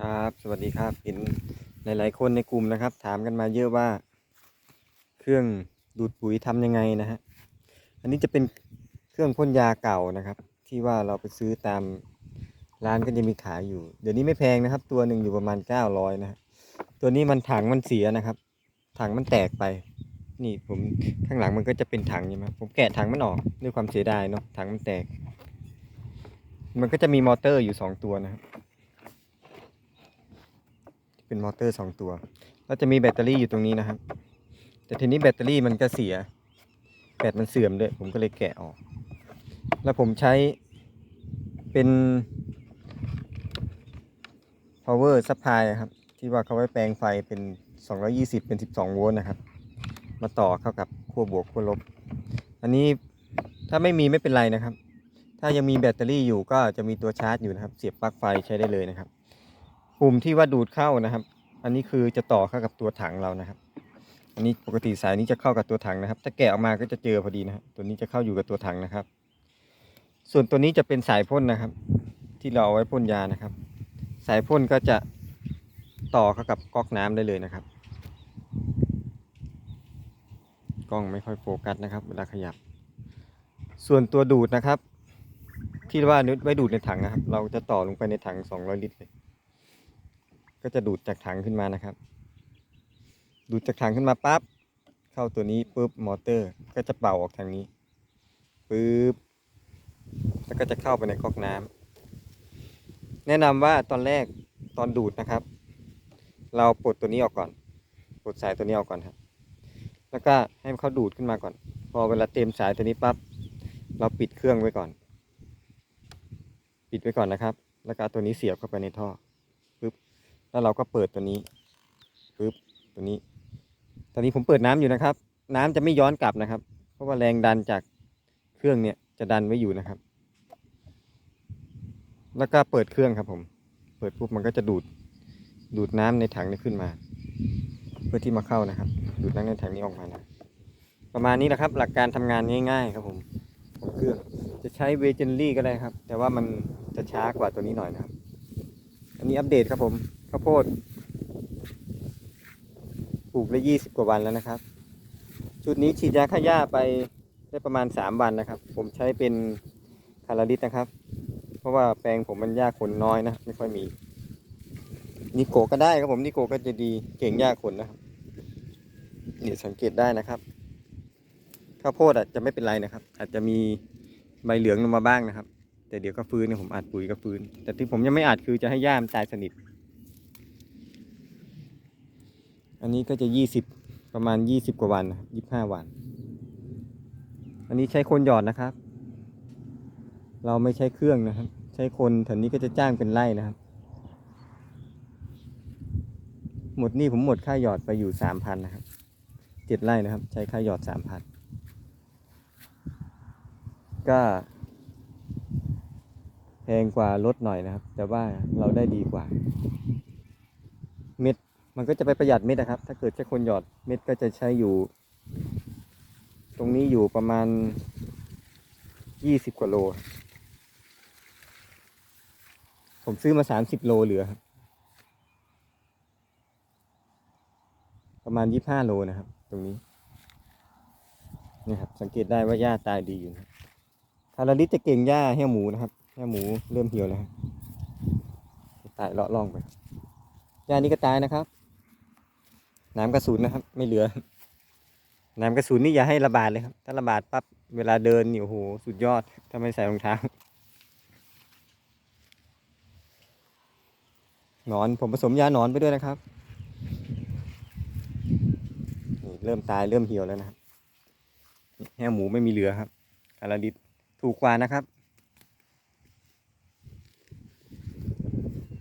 ครับ สวัสดีครับเห็นหลาย ๆ คนในกลุ่มนะครับ ถามกันมาเยอะว่า เครื่องดูดปุ๋ยทำยังไงนะฮะอันนี้จะเป็นเครื่องพ่นยาเก่านะครับ ที่ว่าเราไปซื้อตามร้านก็จะมีขายอยู่ เดี๋ยวนี้ไม่แพงนะครับ ตัวหนึ่งอยู่ประมาณ900นะฮะตัวนี้มันถังมันเสียนะครับ ถังมันแตกไป นี่ผมข้างหลังมันก็จะเป็นถังใช่ไหมผมแกะถังมันออกด้วยความเสียดายเนาะถังมันแตก มันก็จะมีมอเตอร์อยู่สองตัวนะครับ เป็นมอเตอร์สองตัวแล้วจะมีแบตเตอรี่อยู่ตรงนี้นะครับ แต่ทีนี้แบตเตอรี่มันก็เสีย แบตมันเสื่อมด้วยผมก็เลยแกะออก แล้วผมใช้เป็น power supply ครับ ที่ว่าเขาไว้แปลงไฟเป็น 220 เป็น 12 โวลต์นะครับ มาต่อเข้ากับขั้วบวกขั้วลบ อันนี้ถ้าไม่มีไม่เป็นไรนะครับ ถ้ายังมีแบตเตอรี่อยู่ก็จะมีตัวชาร์จอยู่นะครับ เสียบปลั๊กไฟใช้ได้เลยนะครับ ปุ่มที่ว่าดูดเข้านะครับ อันนี้คือจะต่อเข้ากับตัวถังเรานะครับ อันนี้ปกติสายนี้จะเข้ากับตัวถังนะครับ ถ้าแกะออกมาก็จะเจอพอดีนะครับตัวนี้จะเข้าอยู่กับตัวถังนะครับ ส่วนตัวนี้จะเป็นสายพ่นนะครับ ที่เราเอาไว้พ่นยานะครับ สายพ่นก็จะต่อเข้ากับก๊อกน้ำได้เลยนะครับ กล้องไม่ค่อยโฟกัสนะครับ เวลาขยับ ส่วนตัวดูดนะครับ ที่ว่านึกไว้ดูดในถังนะครับ เราจะต่อลงไปในถัง 200 ลิตรเลย ก็จะดูดจากถังขึ้นมานะครับ ดูดจากถังขึ้นมาปั๊บเข้าตัวนี้ปุ๊บมอเตอร์ก็จะเป่าออกทางนี้ปุ๊บแล้วก็จะเข้าไปในก๊อกน้ำแนะนำว่าตอนแรกตอนดูดนะครับ เราปลดตัวนี้ออกก่อนปลดสายตัวนี้ออกก่อนครับ แล้วก็ให้เขาดูดขึ้นมาก่อน พอเวลาเต็มสายตัวนี้ปั๊บเราปิดเครื่องไว้ก่อน ปิดไว้ก่อนนะครับ แล้วก็ตัวนี้เสียบเข้าไปในท่อ แล้วเราก็เปิดตัวนี้ปึ๊บตัวนี้ ตอนนี้ผมเปิดน้ำอยู่นะครับ น้ำจะไม่ย้อนกลับนะครับ เพราะว่าแรงดันจากเครื่องเนี่ยจะดันไว้อยู่นะครับ แล้วก็เปิดเครื่องครับผม เปิดปุ๊บมันก็จะดูดดูดน้ำในถังนี้ขึ้นมา เพื่อที่มาเข้านะครับ ดูดน้ำในถังนี้ออกมานะประมาณนี้แหละครับ หลักการทำงานง่าย ๆ ครับผมเครื่องจะใช้เวเจนลี่ก็ได้ครับ แต่ว่ามันจะช้ากว่าตัวนี้หน่อยนะครับ อันนี้อัปเดตครับผม ข้าวโพดปลูกได้ยี่สิบกว่าวันแล้วนะครับ ชุดนี้ฉีดยาฆ่าหญ้าไปได้ประมาณสามวันนะครับ ผมใช้เป็นคาราลิตนะครับ เพราะว่าแปลงผมมันหญ้าขนน้อยนะ ไม่ค่อยมีนิโกก็ได้ครับผมนิโกก็จะดีเก่งหญ้าขนนะครับนี่สังเกตได้นะครับข้าวโพดอาจจะไม่เป็นไรนะครับ อาจจะมีใบเหลืองลงมาบ้างนะครับ แต่เดี๋ยวก็ฟื้นนะผมอัดปุ๋ยก็ฟื้น แต่ที่ผมยังไม่อัดคือจะให้ย่ามนตายสนิท อันนี้ก็จะยี่สิบประมาณยี่สิบกว่าวันยี่ห้าวัน อันนี้ใช้คนหยอดนะครับ เราไม่ใช้เครื่องนะครับ ใช้คนแถวนี้ก็จะจ้างเป็นไร่นะครับ หมดนี่ผมหมดค่าหยอดไปอยู่สามพันนะครับเจ็ดไร่นะครับ ใช้ค่าหยอดสามพันก็แพงกว่ารถหน่อยนะครับ แต่ว่าเราได้ดีกว่า มันก็จะไปประหยัดเม็ดนะครับ ถ้าเกิดใช้คนหยอดเม็ดก็จะใช้อยู่ ตรงนี้อยู่ประมาณยี่สิบกว่าโล ผมซื้อมาสามสิบโลเหลือครับประมาณยี่ห้าโลนะครับ ตรงนี้นี่ครับ สังเกตได้ว่าหญ้าตายดีอยู่นะคาราลิสจะเก่งหญ้าแห้วหมูนะครับแห้วหมูเริ่มเหี่ยวแล้วตายเลาะล่องไปหญ้านี้ก็ตายนะครับ น้ำกระสุนนะครับ ไม่เหลือ น้ำกระสุนนี่อย่าให้ระบาดเลยครับ ถ้าระบาดปั๊บเวลาเดินนี่โอ้โหสุดยอดถ้าไม่ใส่รองเท้าหนอนผมผสมยาหนอนไปด้วยนะครับนี่เริ่มตายเริ่มเหี่ยวแล้วนะครับแห้วหมูไม่มีเหลือครับคาราดิสถูกกว่านะครับ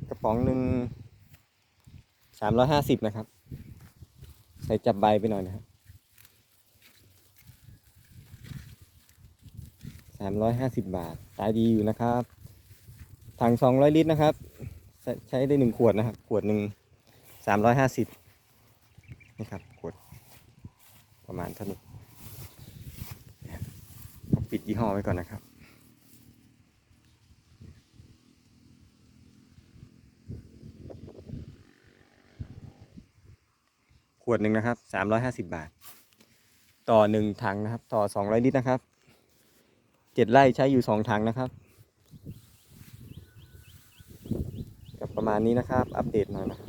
กระป๋องหนึ่งสามร้อยห้าสิบนะครับ ใส่จับใบไปหน่อยนะครับสามร้อยห้าสิบบาทตายดีอยู่นะครับถังสองร้อยลิตรนะครับ ใช้ได้หนึ่งขวดนะครับ ขวดหนึ่งสามร้อยห้าสิบนี่ครับ ขวด ประมาณเท่านี้ปิดยี่ห้อไว้ก่อนนะครับ วดหนึ่งนะครับสามร้อยห้าสิบบาท ต่อหนึ่งถังนะครับ ต่อสองร้อยลิตรนะครับเจ็ดไร่ใช้อยู่สองถังนะครับกับประมาณนี้นะครับ อัปเดตหน่อยนะครับ